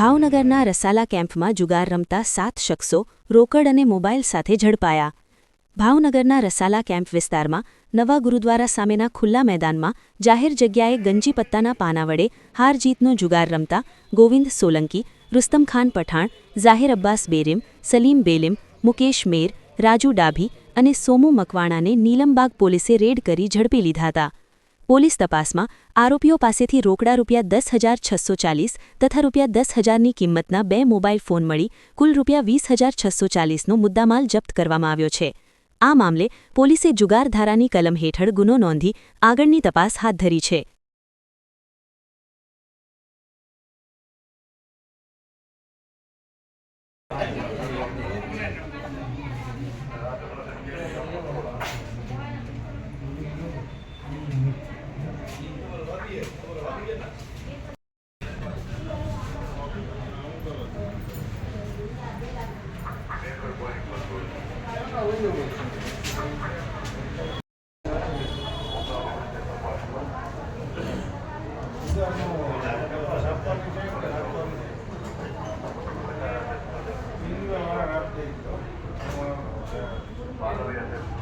ભાવનગરના રસાલા કેમ્પમાં જુગાર રમતા સાત શખ્સો રોકડ અને મોબાઈલ સાથે ઝડપાયા. ભાવનગરના રસાલા કેમ્પ વિસ્તારમાં નવા ગુરુદ્વારા સામેના ખુલ્લા મેદાનમાં જાહેર જગ્યાએ ગંજી પત્તાના પાના વડે હાર જીતનો જુગાર રમતા ગોવિંદ સોલંકી રુસ્તમખાન પઠાણ, ઝાહિર અબ્બાસ બેરીમ, સલીમ બેલીમ, મુકેશ મેર, રાજુ ડાભી અને સોમુ મકવાણાને નીલમબાગ પોલીસે રેડ કરી ઝડપી લીધા હતા. પોલીસ તપાસમાં આરોપીઓ પાસેથી રોકડા રૂપિયા દસ હજાર છસો ચાલીસ તથા રૂપિયા દસ હજારની કિંમતના બે મોબાઈલ ફોન મળી કુલ રૂપિયા વીસ હજાર છસો ચાલીસનો મુદ્દામાલ જપ્ત કરવામાં આવ્યો છે. આ મામલે પોલીસે જુગાર ધારાની કલમ હેઠળ ગુનો નોંધી આગળની તપાસ હાથ ધરી છે. Father, we are